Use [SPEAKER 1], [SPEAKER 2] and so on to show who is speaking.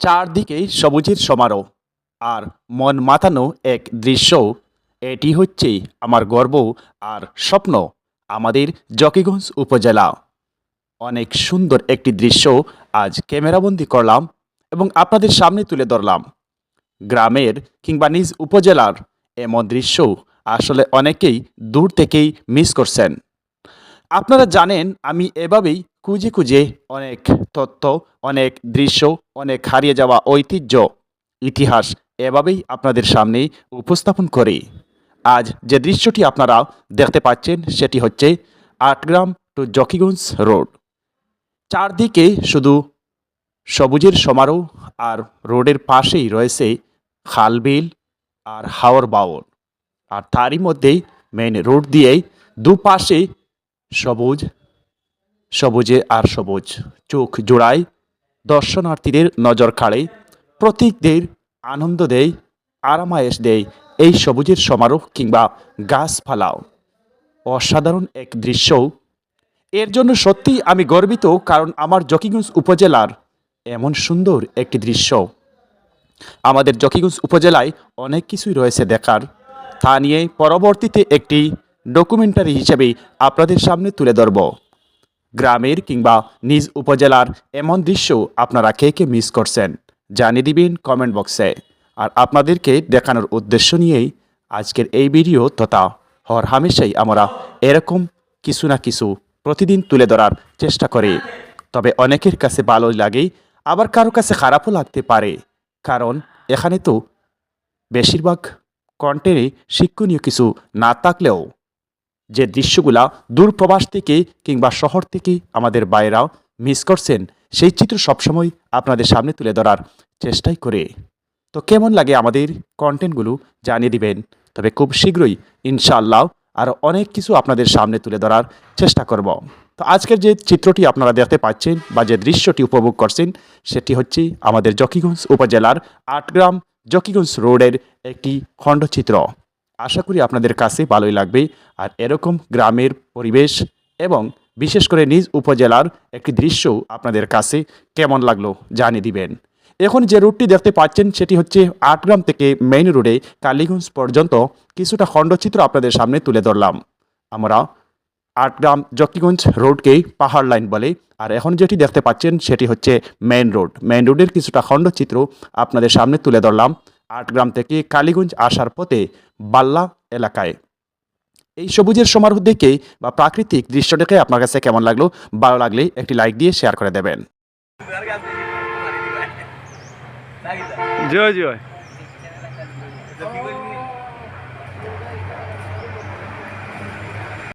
[SPEAKER 1] চারদিকেই সবুজের সমারোহ আর মন মাতানো এক দৃশ্য। এটি হচ্ছে আমার গর্ব আর স্বপ্ন আমাদের জকিগঞ্জ উপজেলা। অনেক সুন্দর একটি দৃশ্য আজ ক্যামেরাবন্দি করলাম এবং আপনাদের সামনে তুলে ধরলাম। গ্রামের কিংবা নিজ উপজেলার এমন দৃশ্য আসলে অনেকেই দূর থেকেই মিস করছেন। আপনারা জানেন আমি এভাবেই খুঁজে খুঁজে অনেক তথ্য অনেক দৃশ্য, অনেক হারিয়ে যাওয়া ঐতিহ্য, ইতিহাস এভাবেই আপনাদের সামনে উপস্থাপন করি। আজ যে দৃশ্যটি আপনারা দেখতে পাচ্ছেন সেটি হচ্ছে আটগ্রাম টু জকিগঞ্জ রোড। চারদিকে শুধু সবুজের সমারোহ আর রোডের পাশেই রয়েছে খালবিল আর হাওর বাওর আর তারই মধ্যেই মেন রোড দিয়েই দুপাশে সবুজ সবুজে আর সবুজ চোখ জোড়ায়, দর্শনার্থীদের নজর কাড়ে প্রতীকদের আনন্দ দেয় আরামায়েশ দেয় এই সবুজের সমারোহ কিংবা গাছপালাও। অসাধারণ এক দৃশ্য এর জন্য সত্যিই আমি গর্বিত কারণ আমার জকিগঞ্জ উপজেলার এমন সুন্দর একটি দৃশ্য। আমাদের জকিগঞ্জ উপজেলায় অনেক কিছুই রয়েছে দেখার। তা নিয়ে পরবর্তীতে একটি ডকুমেন্টারি হিসেবে আপনাদের সামনে তুলে ধরব। গ্রামের কিংবা নিজ উপজেলার এমন দৃশ্য আপনারা কে কে মিস করছেন, জানিয়ে দিবেন কমেন্ট বক্সে আর আপনাদেরকে দেখানোর উদ্দেশ্য নিয়েই আজকের এই ভিডিও তথা হর হামেশাই আমরা এরকম কিছু না কিছু প্রতিদিন তুলে ধরার চেষ্টা করি। তবে অনেকের কাছে ভালো লাগে, আবার কারও কাছে খারাপও লাগতে পারে। কারণ এখানে তো বেশিরভাগ কন্টেন্টে শিক্ষণীয় কিছু না থাকলেও যে দৃশ্যগুলা দূরপ্রবাস থেকে কিংবা শহর থেকে আমাদের বাইরাও মিস করছেন, সেই চিত্র সবসময় আপনাদের সামনে তুলে ধরার চেষ্টাই করে। তো কেমন লাগে আমাদের কন্টেন্টগুলো জানিয়ে দিবেন? তবে খুব শীঘ্রই ইনশাআল্লাহ আরও অনেক কিছু আপনাদের সামনে তুলে ধরার চেষ্টা করব। তো আজকের যে চিত্রটি আপনারা দেখতে পাচ্ছেন বা যে দৃশ্যটি উপভোগ করছেন, সেটি হচ্ছে আমাদের জকিগঞ্জ উপজেলার আটগ্রাম জকিগঞ্জ রোডের একটি খণ্ডচিত্র। আশা করি আপনাদের কাছে ভালোই লাগবে। আর এরকম গ্রামের পরিবেশ এবং বিশেষ করে নিজ উপজেলার একটি দৃশ্য আপনাদের কাছে কেমন লাগল জানিয়ে দিবেন। এখন যে রুটটি দেখতে পাচ্ছেন সেটি হচ্ছে আটগ্রাম থেকে মেইন রোডে কালীগঞ্জ পর্যন্ত কিছুটা খণ্ডচিত্র আপনাদের সামনে তুলে ধরলাম। আমরা আটগ্রাম জকিগঞ্জ রোডকে পাহাড় লাইন বলে, আর এখন যেটি দেখতে পাচ্ছেন সেটি হচ্ছে মেইন রোড। মেইন রোডের কিছুটা খণ্ডচিত্র আপনাদের সামনে তুলে ধরলাম। আটগ্রাম থেকে কালীগঞ্জ আসার পথে বাল্লা এলাকায়। এই সবুজের সমারোহ দেখে বা প্রাকৃতিক দৃশ্য দেখে আপনার কাছে কেমন লাগল? ভালো লাগলে একটি লাইক দিয়ে শেয়ার করে দেবেন।
[SPEAKER 2] জয় জয়।